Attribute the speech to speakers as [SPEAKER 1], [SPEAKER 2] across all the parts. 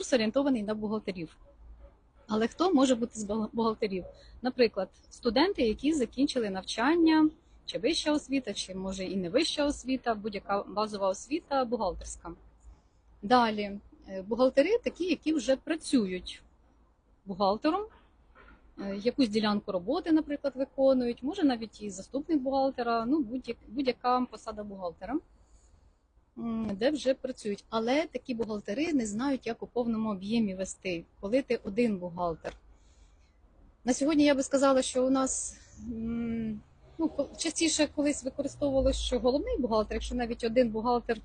[SPEAKER 1] курс орієнтований на бухгалтерів. Але хто може бути з бухгалтерів? Наприклад, студенти, які закінчили навчання, чи вища освіта, чи може і не вища освіта, будь-яка базова освіта бухгалтерська. Далі, е, бухгалтери такі, які вже працюють бухгалтером, е, якусь ділянку роботи, наприклад, виконують, може навіть і заступник бухгалтера, ну будь-яка посада бухгалтера, м, де вже працюють. Але такі бухгалтери не знають, як у повному об'ємі вести, коли ти один бухгалтер. На сьогодні я би сказала, що у нас ну, частіше колись використовувалося, що головний бухгалтер, якщо навіть один бухгалтер,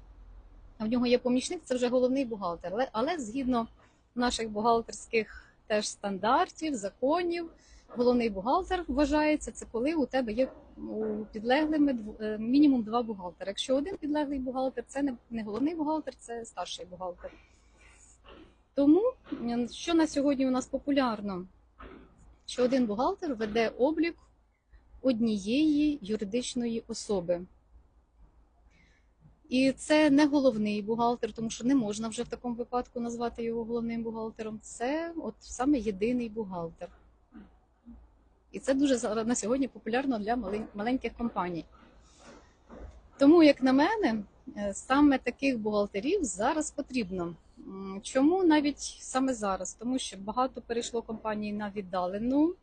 [SPEAKER 1] а в нього є помічник, це вже головний бухгалтер. Але, але згідно наших бухгалтерських теж стандартів, законів, головний бухгалтер вважається це коли у тебе є у підлеглими е, мінімум два бухгалтери. Якщо один підлеглий бухгалтер, це не, головний бухгалтер, це старший бухгалтер. Тому що на сьогодні у нас популярно? Що один бухгалтер веде облік однієї юридичної особи. І це не головний бухгалтер, тому що не можна вже в такому випадку назвати його головним бухгалтером. Це от саме єдиний бухгалтер. І це дуже на сьогодні популярно для маленьких компаній. Тому, як на мене, е, саме таких бухгалтерів зараз потрібно. Чому навіть саме зараз? Тому що багато перейшло компаній на віддалену